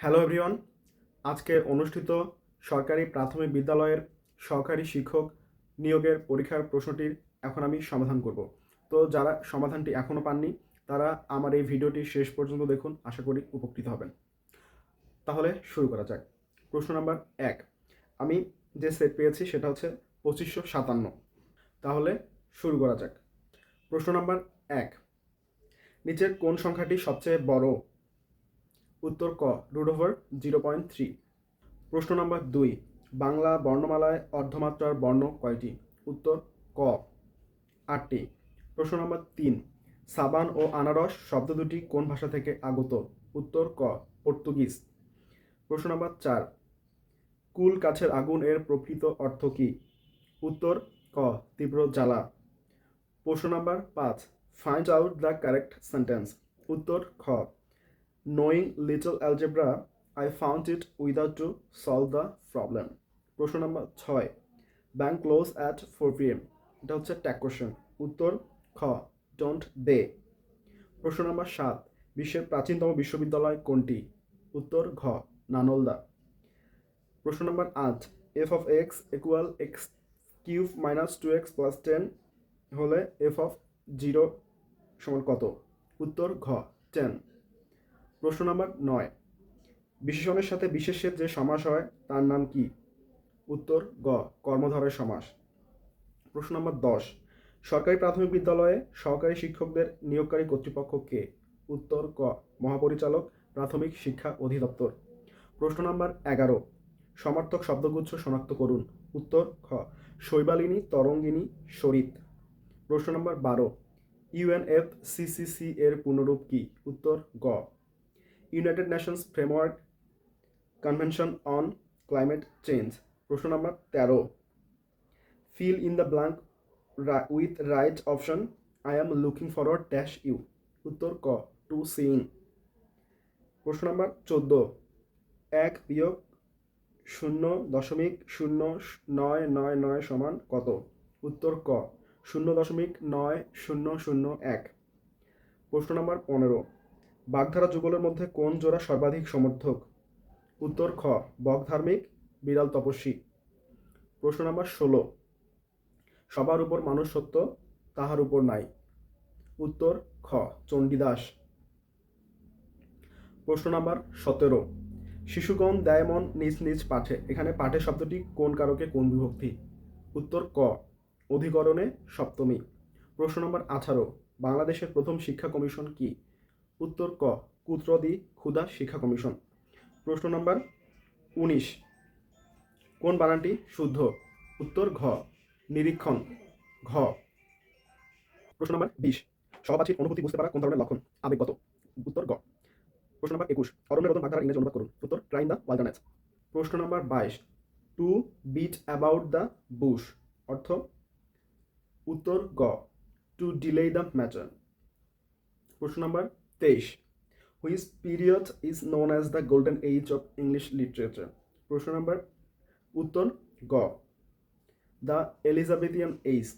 Hello everyone আজকে অনুষ্ঠিত সরকারি প্রাথমিক বিদ্যালয়ের সহকারী শিক্ষক নিয়োগের পরীক্ষার প্রশ্নটির এখন আমি সমাধান করব। তো যারা সমাধানটি এখনও পাননি, তারা আমার এই ভিডিওটি শেষ পর্যন্ত দেখুন, আশা করি উপকৃত হবেন। তাহলে শুরু করা যাক। প্রশ্ন নাম্বার এক। আমি যে সেট পেয়েছি সেটা হচ্ছে পঁচিশশো সাতান্ন। তাহলে শুরু করা যাক। প্রশ্ন নাম্বার এক। নিচের কোন সংখ্যাটি সবচেয়ে বড়? উত্তর ক root over zero point three. প্রশ্ন নম্বর দুই, বাংলা বর্ণমালায় অর্ধমাত্রার বর্ণ কয়টি? উত্তর ক, আটটি। প্রশ্ন নম্বর তিন, সাবান ও আনারস শব্দ দুটি কোন ভাষা থেকে আগত? উত্তর ক, পর্তুগিজ। প্রশ্ন নম্বর চার, কুল কাছের আগুন এর প্রকৃত অর্থ কী? উত্তর ক, তীব্র জ্বালা। প্রশ্ন নম্বর পাঁচ find out the correct sentence উত্তর খ knowing little algebra I found it without to solve the problem প্রশ্ন নম্বর ছয় bank close at four P M এটা হচ্ছে ট্যাক কোশ্চেন উত্তর খ ডোন্ট দে প্রশ্ন নম্বর সাত, বিশ্বের প্রাচীনতম বিশ্ববিদ্যালয় কোনটি? উত্তর ঘ, নানলদা। প্রশ্ন নম্বর আট F of X equal X cube minus two X plus ten হলে এফ অফ জিরো সমান কত? উত্তর ঘ টেন প্রশ্ন নম্বর নয়। বিশেষণের সাথে বিশেষের যে সমাস হয়, তার নাম কি? উত্তর, গ, কর্মধারয় সমাস। প্রশ্ন নম্বর দশ, সরকারি প্রাথমিক বিদ্যালয়ে সহকারী শিক্ষকদের নিয়োগকারী কর্তৃপক্ষ কে? উত্তর, ক, মহাপরিচালক, প্রাথমিক শিক্ষা অধিদপ্তর। প্রশ্ন নম্বর এগারো, সমার্থক শব্দগুচ্ছ শনাক্ত করুন। উত্তর, খ, শৈবালিনী, তরঙ্গিনী, শরিত। প্রশ্ন নম্বর বারো ইউএনএফ সিসিসি এর পূর্ণরূপ কি? উত্তর, গ United Nations Framework Convention on Climate Change প্রশ্ন নম্বর তেরো। Fill in the blank with right option I am looking forward dash you উত্তর ক টু সিন প্রশ্ন নম্বর চোদ্দ। এক বিয়োগ শূন্য দশমিক শূন্য নয় নয় নয় সমান কত? উত্তর ক, শূন্য দশমিক নয় শূন্য শূন্য এক। প্রশ্ন নম্বর পনেরো। বাগধারা যুগলের মধ্যে কোন জোড়া সর্বাধিক সমর্থক? উত্তর খ বক ধার্মিক বিড়াল তপস্বী। প্রশ্ন নম্বর ষোলো, সবার উপর মানুষ সত্য, তাহার উপর নাই। উত্তর খ, চণ্ডীদাস। প্রশ্ন নাম্বার সতেরো, শিশুগণ দায়মন নিজ নিজ পাঠে, এখানে পাঠে শব্দটি কোন কারকে কোন বিভক্তি? উত্তর ক, অধিকরণে সপ্তমী। প্রশ্ন নম্বর আঠারো, বাংলাদেশের প্রথম শিক্ষা কমিশন কি? উত্তর ক কুত্রদি ক্ষুদা শিক্ষা কমিশন। প্রশ্ন নম্বর উনিশ, কোন বানানটি শুদ্ধ? উত্তর ঘ, নিরীক্ষণ, ঘ। প্রশ্ন নম্বর বিশ সহবাচীর অনুভূতি বুঝতে পারা কোন ধরনের লক্ষণ? আবেগগত। উত্তর গ। প্রশ্ন নম্বর একুশ, অরণ্যের রতন বাগধারা ইংরেজি অনুবাদ করুন। উত্তর ট্রাইন দ্য ওয়াল্ডারনেস প্রশ্ন নম্বর বাইশ, to beat about the bush, অর্থ উত্তর গ, টু ডিলে দ্য ম্যাটার। প্রশ্ন নম্বর তেইশ। Which period is known as the golden age of English literature প্রশ্ন নম্বর, উত্তর গ। দ্য এলিজাবেথিয়ান এইজ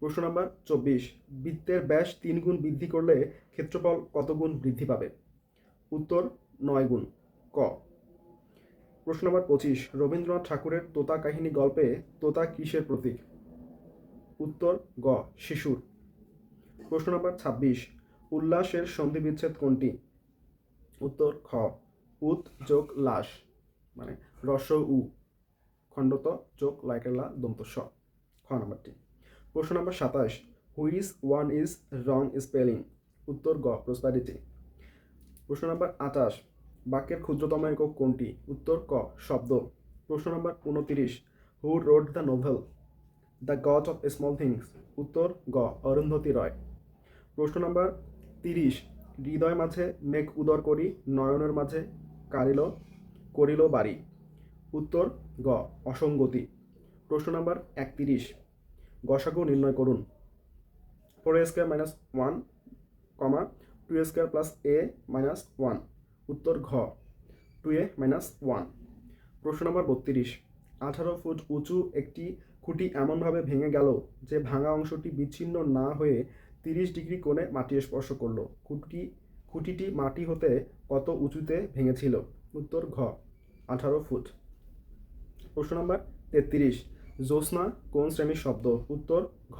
প্রশ্ন নম্বর, চব্বিশ। বৃত্তের ব্যাস তিন গুণ বৃদ্ধি করলে ক্ষেত্রফল কত গুণ বৃদ্ধি পাবে? উত্তর, নয় গুণ। ক। প্রশ্ন নম্বর, পঁচিশ। রবীন্দ্রনাথ ঠাকুরের তোতা কাহিনী গল্পে তোতা কিসের প্রতীক? উত্তর, গ। শিশুর। প্রশ্ন নম্বর, ছাব্বিশ। উল্লাসের সন্ধি বিচ্ছেদ কোনটি? উত্তর খ, উত যোগ লাশ মানে রস উ, খণ্ডত যোগ লাইকেলা দন্ত স, খ নম্বরটি। প্রশ্ন নম্বর সাতাশ which one is wrong spelling উত্তর গ প্রসপ্যারিটি প্রশ্ন নম্বর আঠাশ, বাক্যের ক্ষুদ্রতম একক কোনটি? উত্তর ক, শব্দ। প্রশ্ন নম্বর উনতিরিশ who wrote the novel the God of Small Things উত্তর গ, অরুন্ধতী রয়। প্রশ্ন নম্বর তিরিশ। হৃদয় মাঝে মেঘ উদর করি, নয়নের মাঝে কারিল, করিল বাড়ি উত্তর গ, অসঙ্গতি। প্রশ্ন নম্বর একতিরিশ। গসাগু নির্ণয় করুন। Four square minus one comma two square plus A minus one উত্তর ঘ টু এ মাইনাস ওয়ান প্রশ্ন নম্বর বত্রিশ। আঠারো ফুট উঁচু একটি খুঁটি এমনভাবে ভেঙে গেল যে ভাঙা অংশটি বিচ্ছিন্ন না হয়ে তিরিশ ডিগ্রি কোণে মাটি স্পর্শ করল। খুঁটি, খুঁটিটি মাটি হতে কত উঁচুতে ভেঙেছিল? উত্তর ঘ, আঠারো ফুট। প্রশ্ন নম্বর তেত্রিশ, জ্যোৎস্না কোন শ্রেণির শব্দ? উত্তর ঘ,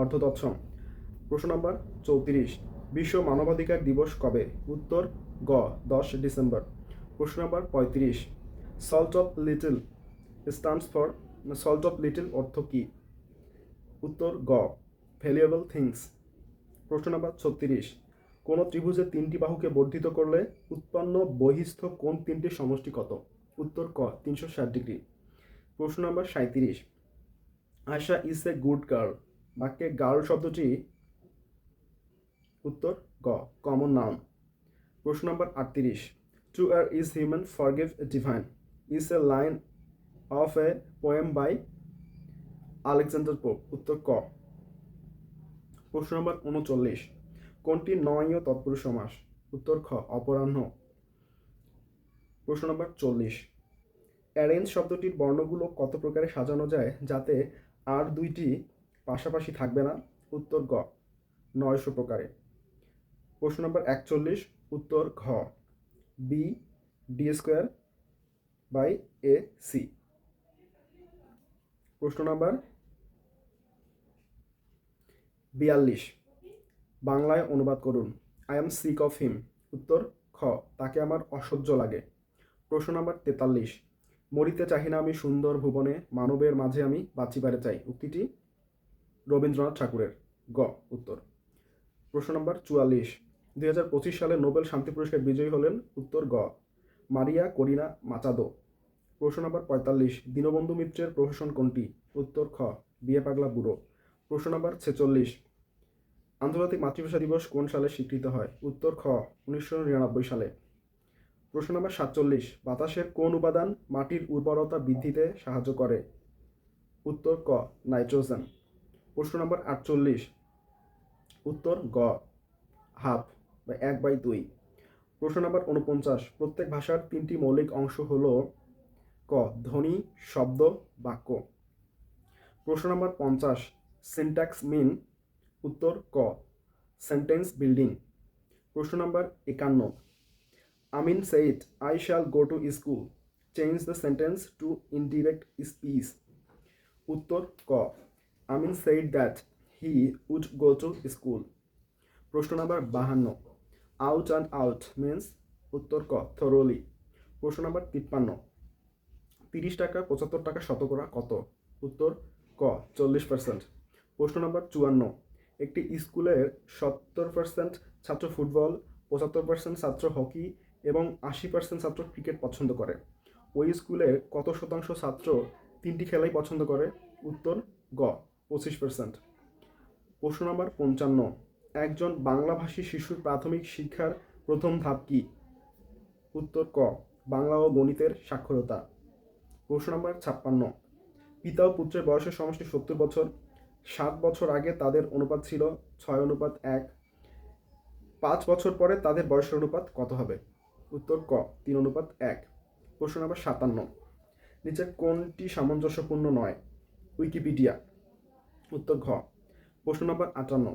অর্ধতৎসম। প্রশ্ন নম্বর চৌত্রিশ, বিশ্ব মানবাধিকার দিবস কবে? উত্তর গ, দশ ডিসেম্বর। প্রশ্ন নম্বর পঁয়ত্রিশ salt of little stands for salt of little অর্থ কী? উত্তর গ ভ্যালুয়েবল থিংস প্রশ্ন নম্বর ছত্রিশ। কোন ত্রিভুজের তিনটি বাহুকে বর্ধিত করলে উৎপন্ন বহিস্থ কোন তিনটি সমষ্টি কত? উত্তর ক, তিনশো ষাট ডিগ্রি। প্রশ্ন নম্বর সাঁত্রিশ Asha is a good girl. বাক্যে গার্ল শব্দটি উত্তর গ কমন নাউন। প্রশ্ন নম্বর আটত্রিশ। To err is human, forgive divine. Is a line of a poem by Alexander Pope. উত্তর ক প্রশ্ন নম্বর উনচল্লিশ। কোনটি নয়ীয় তৎপুরুষ সমাস? উত্তর খ, অপরাহ্ন। প্রশ্ন নম্বর চল্লিশ। অ্যারেঞ্জ শব্দটির বর্ণগুলো কত প্রকারে সাজানো যায় যাতে আর দুইটি পাশাপাশি থাকবে না? উত্তর গ, নয়শো প্রকারে। প্রশ্ন নম্বর একচল্লিশ, উত্তর ঘ B D square by A C প্রশ্ন নম্বর বিয়াল্লিশ। বাংলায় অনুবাদ করুন। I am sick of him. উত্তর, খ। তাকে আমার অসহ্য লাগে। প্রশ্ন নম্বর তেতাল্লিশ। মরিতে চাহি না আমি সুন্দর ভুবনে, মানবের মাঝে আমি বাঁচিবারে চাই। উক্তিটি রবীন্দ্রনাথ ঠাকুরের। গ। উত্তর। প্রশ্ন নম্বর চুয়াল্লিশ। দুই হাজার পঁচিশ সালে নোবেল শান্তি পুরস্কার বিজয়ী হলেন, উত্তর, গ। মারিয়া করিনা মাচাদো। প্রশ্ন নম্বর পঁয়তাল্লিশ। দীনবন্ধু মিত্রের প্রফেশন কোনটি? উত্তর, খ। বিয়ে পাগলা বুড়ো। প্রশ্ন নম্বর ছেচল্লিশ। আন্তর্জাতিক মাতৃভাষা দিবস কোন সালে স্বীকৃত হয়? উত্তর খ, উনিশশো নিরানব্বই সালে। প্রশ্ন নম্বর সাতচল্লিশ, বাতাসের কোন উপাদান মাটির উর্বরতা বৃদ্ধিতে সাহায্য করে? উত্তর ক, নাইট্রোজেন। প্রশ্ন নম্বর আটচল্লিশ, উত্তর গ, হাফ, বা এক বাই দুই। প্রশ্ন নম্বর উনপঞ্চাশ প্রত্যেক ভাষার তিনটি মৌলিক অংশ হল ক, ধ্বনি, শব্দ, বাক্য। প্রশ্ন নম্বর পঞ্চাশ সিনট্যাক্স মিন উত্তর ক সেন্টেন্স বিল্ডিং প্রশ্ন নম্বর একান্ন। Amin said I shall go to school change the sentence to indirect speech উত্তর ক, Amin said that he would go to school প্রশ্ন নম্বর বাহান্ন আউট অ্যান্ড আউট মিন্স উত্তর ক থরোলি প্রশ্ন নম্বর তিপ্পান্ন, তিরিশ টাকা পঁচাত্তর টাকা শতকরা কত? উত্তর ক, চল্লিশ পার্সেন্ট প্রশ্ন নম্বর চুয়ান্ন। একটি স্কুলের সত্তর পার্সেন্ট ছাত্র ফুটবল, পঁচাত্তর পার্সেন্ট ছাত্র হকি এবং আশি পার্সেন্ট ছাত্র ক্রিকেট পছন্দ করে। ওই স্কুলের কত শতাংশ ছাত্র তিনটি খেলাই পছন্দ করে? উত্তর, গ, পঁচিশ পার্সেন্ট প্রশ্ন নম্বর পঞ্চান্ন, একজন বাংলাভাষী শিশুর প্রাথমিক শিক্ষার প্রথম ধাপ কি? উত্তর, ক, বাংলা ও গণিতের সাক্ষরতা। প্রশ্ন নম্বর ছাপ্পান্ন, পিতা ও পুত্রের বয়সের সমষ্টি সত্তর বছর সাত বছর আগে তাদের অনুপাত ছিল ছয় অনুপাত এক। পাঁচ বছর পরে তাদের বয়সের অনুপাত কত হবে? উত্তর ক, তিন অনুপাত এক। প্রশ্ন নম্বর সাতান্ন। নিচের কোনটি সামঞ্জস্যপূর্ণ নয়? উইকিপিডিয়া। উত্তর ঘ। প্রশ্ন নম্বর আটান্ন।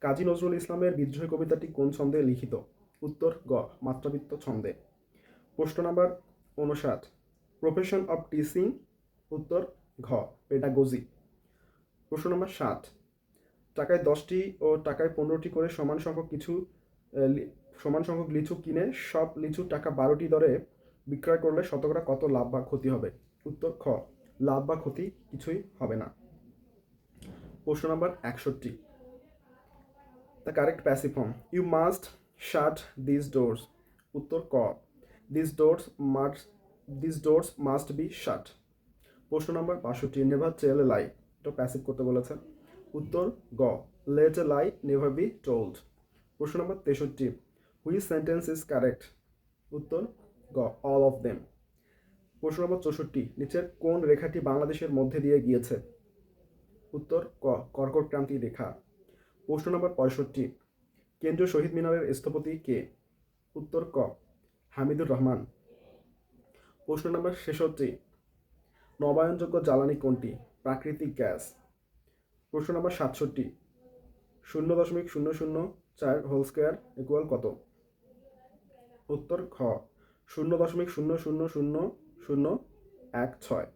কাজী নজরুল ইসলামের বিদ্রোহী কবিতাটি কোন ছন্দে লিখিত? উত্তর গ, মাত্রাবৃত্ত ছন্দে। প্রশ্ন নম্বর উনষাট। Profession of teaching. উত্তর ঘ, পেডাগোজি। প্রশ্ন নম্বর সাত। টাকায় দশটি ও টাকায় পনেরোটি করে সমান সংখ্যক কিছু সমান সংখ্যক লিচু কিনে সব লিচু টাকা বারোটি দরে বিক্রয় করলে শতকরা কত লাভ বা ক্ষতি হবে? উত্তর খ, লাভ বা ক্ষতি কিছুই হবে না। প্রশ্ন নম্বর একষট্টি। The correct passive form you must shut this doors. উত্তর ক, this doors must this doors must be shut. প্রশ্ন নম্বর বাষট্টি, নেভার টেল এ লাই। এটা প্যাসিভ করতে বলেছেন। উত্তর গ let a lie never be told প্রশ্ন নম্বর তেষট্টি হুই সেন্টেন্স ইজ কারেক্ট উত্তর গ অল অফ দেম প্রশ্ন নম্বর চৌষট্টি, নিচের কোন রেখাটি বাংলাদেশের মধ্যে দিয়ে গিয়েছে? উত্তর ক, কর্কট ক্রান্তি রেখা। প্রশ্ন নম্বর পঁয়ষট্টি, কেন্দ্রীয় শহীদ মিনারের স্থপতি কে? উত্তর ক, হামিদুর রহমান। প্রশ্ন নম্বর ছেষট্টি, নবায়নযোগ্য জ্বালানি কোনটি? প্রাকৃতিক গ্যাস। প্রশ্ন নম্বর সাতষট্টি। শূন্য দশমিক শূন্য শূন্য চার হোল স্কোয়ার ইকুয়াল কত? উত্তর খ শূন্য দশমিক শূন্য শূন্য শূন্য শূন্য এক ছয়।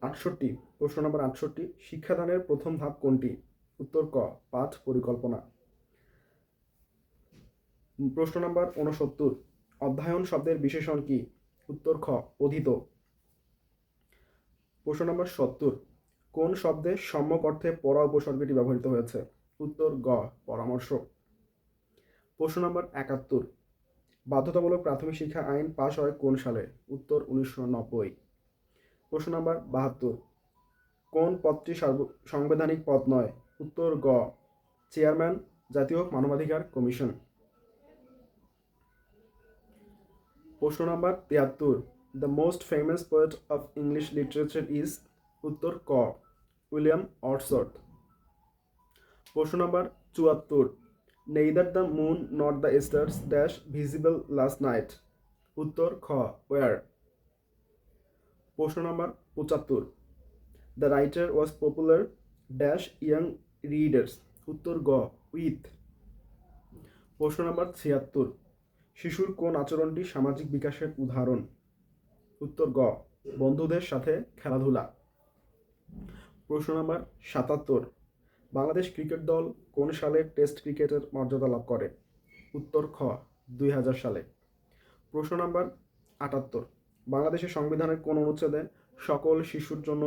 আটষট্টি। প্রশ্ন নম্বর আটষট্টি। শিক্ষাদানের প্রথম ধাপ কোনটি? উত্তর ক। পাঠ পরিকল্পনা। প্রশ্ন নম্বর ঊনসত্তর অধ্যয়ন শব্দের বিশেষণ কি? উত্তর খ। অধীত। প্রশ্ন নম্বর সত্তর। কোন শব্দে সম্যক অর্থে পরা উপসর্গটি ব্যবহৃত হয়েছে? উত্তর গ, পরামর্শ। প্রশ্ন নম্বর একাত্তর। বাধ্যতামূলক প্রাথমিক শিক্ষা আইন পাশ হয় কোন সালে? উত্তর উনিশশো নব্বই। প্রশ্ন নম্বর বাহাত্তর। কোন পদটি সার্ব- সাংবিধানিক পদ নয়? উত্তর গ, চেয়ারম্যান, জাতীয় মানবাধিকার কমিশন। প্রশ্ন নম্বর তিয়াত্তর। The most famous poet of English literature is উত্তর ক উইলিয়াম অর্সর্থ প্রশ্ন নম্বর চুয়াত্তর. Neither the moon not the stars dash visible last night উত্তর খ ওয়ার প্রশ্ন নম্বর পঁচাত্তর. The writer was popular dash young readers উত্তর গ উইথ প্রশ্ন নম্বর ছিয়াত্তর. শিশুর কোন আচরণটি সামাজিক বিকাশের উদাহরণ? উত্তর গ, বন্ধুদের সাথে খেলাধুলা। প্রশ্ন নম্বর সাতাত্তর, বাংলাদেশ ক্রিকেট দল কোন সালে টেস্ট ক্রিকেটের মর্যাদা লাভ করে? উত্তর খ, দুই হাজার সালে। প্রশ্ন নম্বর আটাত্তর, বাংলাদেশের সংবিধানের কোন অনুচ্ছেদে সকল শিশুর জন্য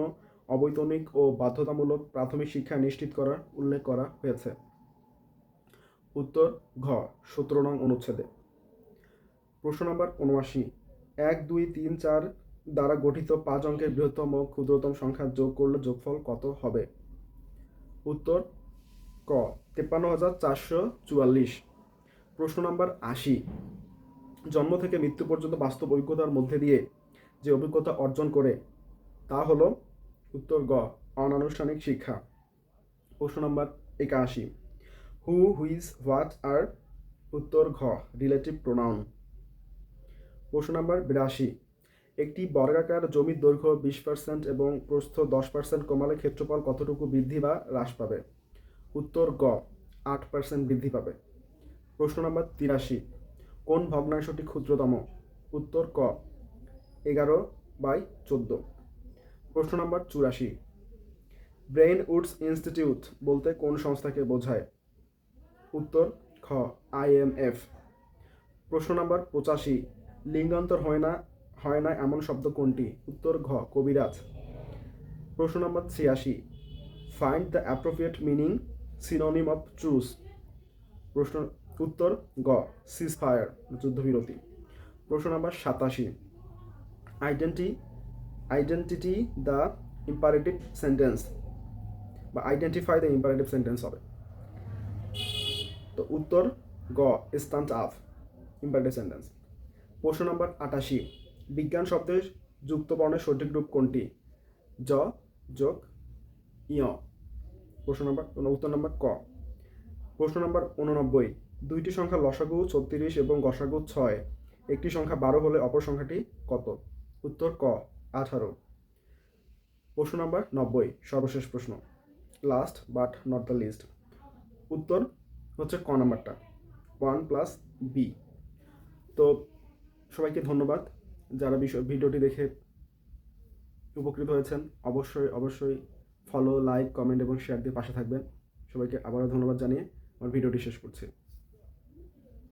অবৈতনিক ও বাধ্যতামূলক প্রাথমিক শিক্ষা নিশ্চিত করার উল্লেখ করা হয়েছে? উত্তর ঘ, সতেরো নং অনুচ্ছেদে। প্রশ্ন নম্বর উনআশি এক, দুই, তিন, চার দ্বারা গঠিত পাঁচ অঙ্কের বৃহত্তম ক্ষুদ্রতম সংখ্যা যোগ করলে যোগফল কত হবে? উত্তর, ক, তেপ্পান্ন হাজার চারশো চুয়াল্লিশ। প্রশ্ন নম্বর আশি। জন্ম থেকে মৃত্যু পর্যন্ত বাস্তব অভিজ্ঞতার মধ্যে দিয়ে যে অভিজ্ঞতা অর্জন করে, তা হলো উত্তর, গ, অনানুষ্ঠানিক শিক্ষা। প্রশ্ন নম্বর একাশি। হু হুইজ হোয়াট আর উত্তর, ঘ রিলেটিভ প্রোনাউন প্রশ্ন নাম্বার বিরাশি। একটি বর্গাকার জমির দৈর্ঘ্য বিশ পার্সেন্ট এবং প্রস্থ দশ পার্সেন্ট কমালে ক্ষেত্রফল কতটুকু বৃদ্ধি বা হ্রাস পাবে? উত্তর গ, আট পার্সেন্ট বৃদ্ধি পাবে। প্রশ্ন নাম্বার তিরাশি, কোন ভগ্নাংশটি ক্ষুদ্রতম? উত্তর ক, এগারো বাই চোদ্দ। প্রশ্ন নাম্বার চুরাশি, ব্রেইন উডস ইনস্টিটিউট বলতে কোন সংস্থাকে বোঝায়? উত্তর খ আইএমএফ প্রশ্ন নাম্বার পঁচাশি লিঙ্গান্তর হয় না হয় না এমন শব্দ কোনটি? উত্তর ঘ, কবিরাজ। প্রশ্ন নম্বর ছিয়াশি। Find the appropriate meaning synonym of choose প্রশ্ন, উত্তর গ সিজ ফায়ার যুদ্ধবিরতি। প্রশ্ন নম্বর সাতাশি। Identi identity the imperative sentence বা আইডেন্টিফাই দ্য ইম্পারেটিভ সেন্টেন্স হবে। তো উত্তর গ স্টান্ট আপ ইম্পারেটিভ সেন্টেন্স প্রশ্ন নম্বর আটাশি। বিজ্ঞান শব্দের যুক্ত বর্ণের সঠিক রূপ কোনটি? জ, যোগ ইয় প্রশ্ন নম্বর উত্তর নম্বর ক। প্রশ্ন নম্বর উননব্বই। দুইটি সংখ্যা লসাগু ছত্রিশ এবং গসাগু ছয়। একটি সংখ্যা বারো হলে অপর সংখ্যাটি কত? উত্তর ক, আঠারো। প্রশ্ন নম্বর নব্বই, সর্বশেষ প্রশ্ন। Last but not the least উত্তর হচ্ছে ক নাম্বারটা। ওয়ান প্লাস বি তো সবাইকে ধন্যবাদ। যারা বিষয়, ভিডিওটি দেখে উপকৃত হয়েছেন, অবশ্যই অবশ্যই ফলো লাইক কমেন্ট এবং শেয়ার দিয়ে পাশে থাকবেন। সবাইকে আবারও ধন্যবাদ জানিয়ে আমার ভিডিওটি শেষ করছি।